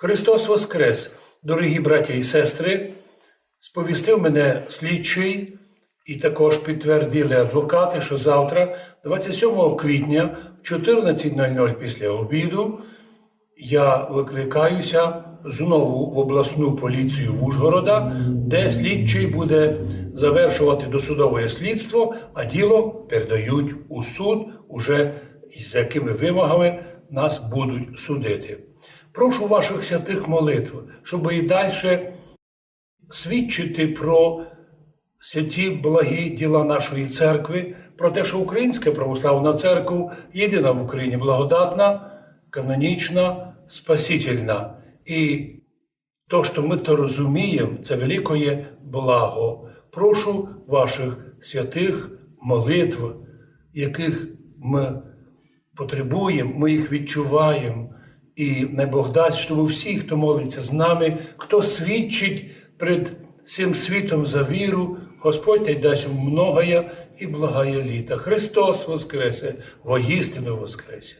Христос Воскрес, дорогі браття і сестри, сповістив мене слідчий, і також підтвердили адвокати, що завтра, 27 квітня, в 14.00 після обіду, я викликаюся знову в обласну поліцію Ужгорода, де слідчий буде завершувати досудове слідство, а діло передають у суд, уже з якими вимогами нас будуть судити. Прошу ваших святих молитв, щоб і далі свідчити про святі благі діла нашої церкви, про те, що Українська православна церква єдина в Україні благодатна, канонічна, спасительна. І то, що ми то розуміємо, це великое благо. Прошу ваших святих молитв, яких ми потребуємо, ми їх відчуваємо. І не Бог дасть, щоб всі, хто молиться з нами, хто свідчить перед цим світом за віру, Господь дасть йому многое і благає літа. Христос Воскресе, воістину Воскресе.